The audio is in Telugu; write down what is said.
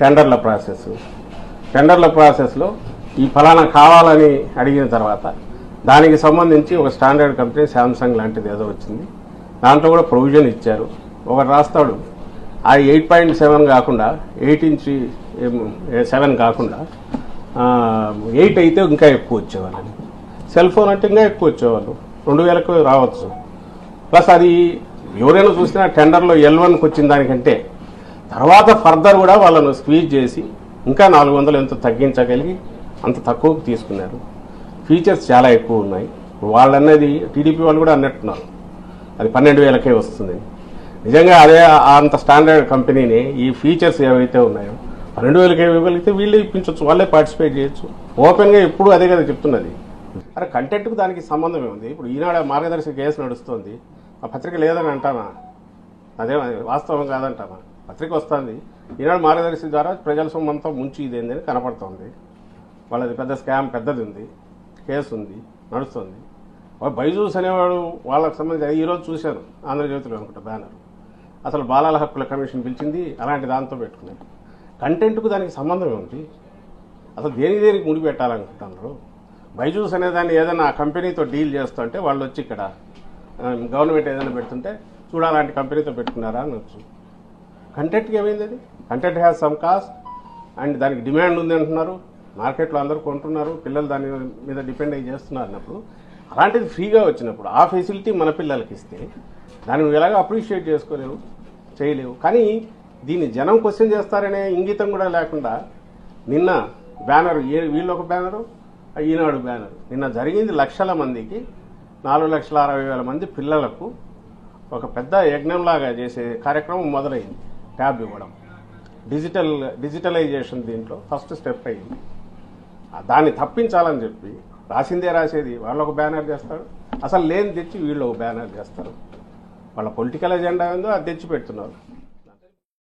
టెండర్ల ప్రాసెస్. టెండర్ల ప్రాసెస్లో ఈ ఫలానా కావాలని అడిగిన తర్వాత దానికి సంబంధించి ఒక స్టాండర్డ్ కంపెనీ శాంసంగ్ లాంటిది ఏదో వచ్చింది. దాంట్లో కూడా ప్రొవిజన్ ఇచ్చారు. ఒకటి రాస్తాడు. ఆ ఎయిట్ పాయింట్ సెవెన్ కాకుండా ఎయిట్ ఇంచ్ సెవెన్ కాకుండా ఎయిట్ అయితే ఇంకా ఎక్కువ వచ్చేవాళ్ళని. సెల్ ఫోన్ అంటే ఇంకా ఎక్కువ వచ్చేవాళ్ళు. రెండు వేలకు రావచ్చు. ప్లస్ అది ఎవరైనా చూసినా టెండర్లో ఎల్ వన్కి వచ్చిన దానికంటే తర్వాత ఫర్దర్ కూడా వాళ్ళను స్క్వీజ్ చేసి ఇంకా నాలుగు వందలు ఎంతో తగ్గించగలిగి అంత తక్కువకు తీసుకున్నారు. ఫీచర్స్ చాలా ఎక్కువ ఉన్నాయి. వాళ్ళన్నది టీడీపీ వాళ్ళు కూడా అన్నట్టున్నారు. అది పన్నెండు వేలకే వస్తుంది. నిజంగా అదే అంత స్టాండర్డ్ కంపెనీని ఈ ఫీచర్స్ ఏవైతే ఉన్నాయో పన్నెండు వేలకే ఇవ్వగలిగితే వీళ్ళే ఇప్పించవచ్చు వాళ్ళే పార్టిసిపేట్ చేయొచ్చు. ఓపెన్గా ఎప్పుడు అదే కదా చెప్తున్నది. అరే కంటెంట్కు దానికి సంబంధం ఏముంది? ఇప్పుడు ఈనాడు మార్గదర్శక కేసు నడుస్తుంది. ఆ పత్రిక లేదని అంటానా అదే వాస్తవం కాదంటానా పత్రిక వస్తుంది. ఈనాడు మార్గదర్శి ద్వారా ప్రజల సొమ్మంతా ముంచి ఇదేంది అని కనపడుతుంది. వాళ్ళది పెద్ద స్కామ్ పెద్దది ఉంది కేసు ఉంది నడుస్తుంది బైజూస్ అనేవాడు వాళ్ళకి సంబంధించి ఈరోజు చూశాను ఆంధ్రజ్యోతిలో అనుకుంటా బ్యానర్. అసలు బాలల హక్కుల కమిషన్ పిలిచింది అలాంటి దాంతో పెట్టుకున్నారు కంటెంట్కు దానికి సంబంధం ఏమిటి? అసలు దేనికి దేనికి ముడి పెట్టాలనుకుంటున్నారు? బైజూస్ అనే దాన్ని ఏదైనా ఆ కంపెనీతో డీల్ చేస్తుంటే వాళ్ళు వచ్చి ఇక్కడ గవర్నమెంట్ ఏదైనా పెడుతుంటే చూడాలంటే కంపెనీతో పెట్టుకున్నారా అనొచ్చు. కంటెంట్కి ఏమైంది అది? Content has some cost and దానికి డిమాండ్ ఉంది అంటున్నారు. మార్కెట్లో అందరూ కొంటున్నారు. పిల్లలు దాని మీద డిపెండ్ అయ్యి చేస్తున్నారు అన్నప్పుడు. అలాంటిది ఫ్రీగా వచ్చినప్పుడు ఆ ఫెసిలిటీ మన పిల్లలకి ఇస్తే దాన్ని నువ్వు ఎలాగో అప్రిషియేట్ చేసుకోలేవు చేయలేవు. కానీ దీన్ని జనం క్వశ్చన్ చేస్తారనే ఇంగితం కూడా లేకుండా నిన్న బ్యానర్ ఏ వీళ్ళు ఒక బ్యానరు ఈనాడు బ్యానర్. నిన్న జరిగింది లక్షల మందికి నాలుగు లక్షల అరవై వేల మంది పిల్లలకు ఒక పెద్ద యజ్ఞంలాగా చేసే కార్యక్రమం మొదలైంది. ట్యాబ్ ఇవ్వడం. డిజిటల్ డిజిటలైజేషన్ దీంట్లో ఫస్ట్ స్టెప్ అయింది. దాన్ని తప్పించాలని చెప్పి రాసిందే రాసేది వాళ్ళు ఒక బ్యానర్ చేస్తారు. అసలు లేని తెచ్చి వీళ్ళు ఒక బ్యానర్ చేస్తారు. వాళ్ళ పొలిటికల్ ఎజెండా ఏందో అది తెచ్చి పెడుతున్నారు.